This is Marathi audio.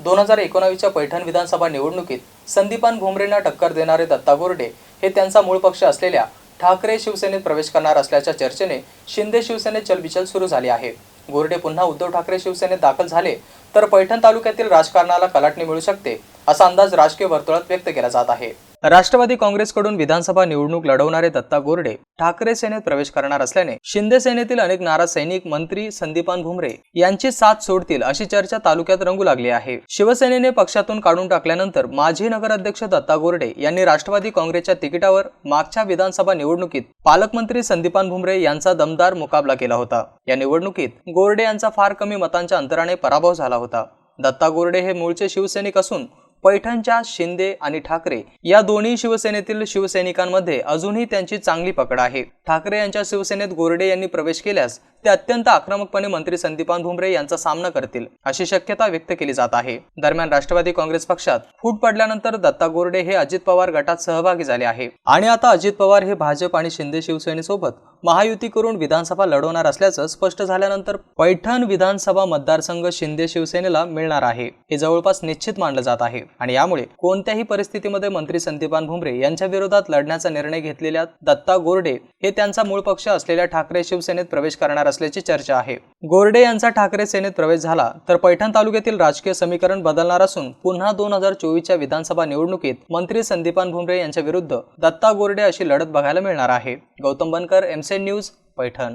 दोन हजार एकोणावीसच्या पैठण विधानसभा निवडणुकीत संदीपान भुमरेंना टक्कर देणारे दत्ता गोरडे हे त्यांचा मूळ पक्ष असलेल्या ठाकरे शिवसेनेत प्रवेश करणार असल्याच्या चर्चेने शिंदे शिवसेनेत चलबिचल सुरू झाली आहे. गोरडे पुन्हा उद्धव ठाकरे शिवसेनेत दाखल झाले तर पैठण तालुक्यातील राजकारणाला कलाटणी मिळू शकते असा अंदाज राजकीय वर्तुळात व्यक्त केला जात आहे. राष्ट्रवादी काँग्रेसकडून विधानसभा निवडणूक लढवणारे दत्ता गोरडे ठाकरे सेनेत प्रवेश करणार असल्याने शिंदे सेनेतील अनेक नाराज सैनिक मंत्री संदीपान भुमरे यांची साथ सोडतील अशी चर्चा तालुक्यात रंगू लागली आहे. शिवसेनेने पक्षातून काढून टाकल्यानंतर माजी नगराध्यक्ष दत्ता गोरडे यांनी राष्ट्रवादी काँग्रेसच्या तिकिटावर मागच्या विधानसभा निवडणुकीत पालकमंत्री संदीपान भुमरे यांचा दमदार मुकाबला केला होता. या निवडणुकीत गोरडे यांचा फार कमी मतांच्या अंतराने पराभव झाला होता. दत्ता गोरडे हे मूळचे शिवसैनिक असून पैठणच्या शिंदे आणि ठाकरे या दोन्ही शिवसेनेतील शिवसैनिकांमध्ये अजूनही त्यांची चांगली पकड आहे. ठाकरे यांच्या शिवसेनेत गोरडे यांनी प्रवेश केल्यास ते अत्यंत आक्रमकपणे मंत्री संदीपान भुमरे यांचा सामना करतील अशी शक्यता व्यक्त केली जात आहे. दरम्यान राष्ट्रवादी काँग्रेस पक्षात फूट पडल्यानंतर दत्ता गोरडे हे अजित पवार गटात सहभागी झाले आहे. आणि आता अजित पवार हे भाजप आणि शिंदे शिवसेनेसोबत महायुती करून विधानसभा लढवणार असल्याचं स्पष्ट झाल्यानंतर पैठण विधानसभा मतदारसंघ शिंदे शिवसेनेला मिळणार आहे. हे जवळपास निश्चित मानलं जात आहे. आणि यामुळे कोणत्याही परिस्थितीमध्ये मंत्री संदीपान भुमरे यांच्या विरोधात लढण्याचा निर्णय घेतलेल्या दत्ता गोरडे हे त्यांचा मूळ पक्ष असलेल्या ठाकरे शिवसेनेत प्रवेश करणार असल्याची चर्चा आहे. गोरडे यांचा ठाकरे सेनेत प्रवेश झाला तर पैठण तालुक्यातील राजकीय समीकरण बदलणार असून पुन्हा दोन हजार चोवीसच्या विधानसभा निवडणुकीत मंत्री संदीपान भुमरे यांच्या विरुद्ध दत्ता गोरडे अशी लढत बघायला मिळणार आहे. गौतम बनकर एमसेन न्यूज पैठण.